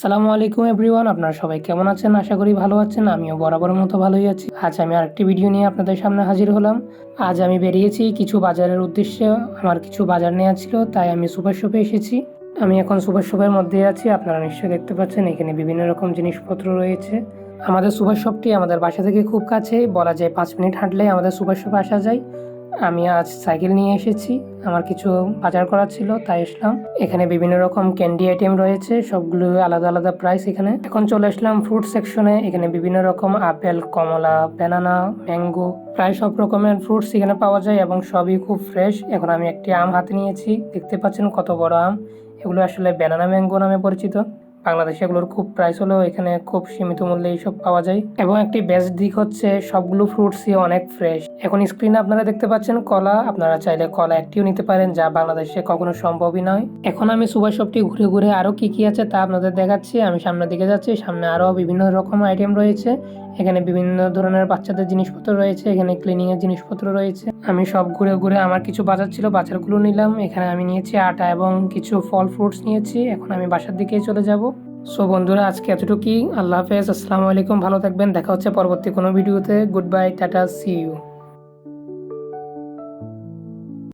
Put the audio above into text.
আসসালামু আলাইকুম এভরিওয়ান, আপনারা সবাই কেমন আছেন? আশা করি ভালো আছেন, আমিও বরাবর মতো ভালোই আছি। আজ আমি আরেকটি ভিডিও নিয়ে আপনাদের সামনে হাজির হলাম। আজ আমি বেরিয়েছি কিছু বাজারের উদ্দেশ্যে। আমার কিছু বাজার নেওয়া ছিল, তাই আমি সুপার শপে এসেছি। আমি এখন সুপার শপের মধ্যে আছি, আপনারা নিশ্চয়ই দেখতে পাচ্ছেন, এখানে বিভিন্ন রকম জিনিসপত্র রয়েছে। আমাদের সুপার শপটি আমাদের বাসা থেকে খুব কাছে বলা যায় পাঁচ মিনিট হাঁটলেই আমাদের সুপার শপে আসা যায়। আমি আজ সাইকেল নিয়ে এসেছি। আমার কিছু বাজার করার ছিল, তাই আসলাম এখানে বিভিন্ন রকম ক্যান্ডি আইটেম রয়েছে, সবগুলো আলাদা আলাদা প্রাইস এখানে। এখন চলে আসলাম ফ্রুট সেকশনে এখানে বিভিন্ন রকম আপেল, কমলা ব্যানানা ম্যাঙ্গো প্রায় সব রকমের ফ্রুটস এখানে পাওয়া যায় এবং সবই খুব ফ্রেশ এখন আমি একটি আম হাতে নিয়েছি। দেখতে পাচ্ছেন কত বড় আম। এগুলো আসলে ব্যানানা ম্যাঙ্গো নামে পরিচিত। বাংলাদেশে এগুলোর খুব প্রাইস হলেও এখানে খুব সীমিত মূল্যে এইসব পাওয়া যায়। এবং একটি বেস্ট দিক হচ্ছে সবগুলো ফ্রুটসই অনেক ফ্রেশ এখন স্ক্রিনে আপনারা দেখতে পাচ্ছেন কলা। আপনারা চাইলে কলা একটিও নিতে পারেন, যা বাংলাদেশে কখনো সম্ভবই নয়। এখন আমি সুপার শপটি ঘুরে ঘুরে আরও কি কি আছে তা আপনাদের দেখাচ্ছি। আমি সামনের দিকে যাচ্ছি, সামনে আরও বিভিন্ন রকম আইটেম রয়েছে। এখানে বিভিন্ন ধরনের বাচ্চাদের জিনিসপত্র রয়েছে, এখানে ক্লিনিং এর জিনিসপত্র রয়েছে। আমি সব ঘুরে ঘুরে আমার কিছু বাজার ছিল, বাজারগুলো নিলাম। এখানে আমি নিয়েছি আটা এবং কিছু ফল ফ্রুটস নিয়েছি। এখন আমি বাসার দিকে চলে যাব। সো বন্ধুরা, আজকে এতটুকুই। আল্লাহ হাফেজ। আসসালামু আলাইকুম। ভালো থাকবেন। দেখা হচ্ছে পরবর্তী কোনো ভিডিওতে। Goodbye tata see you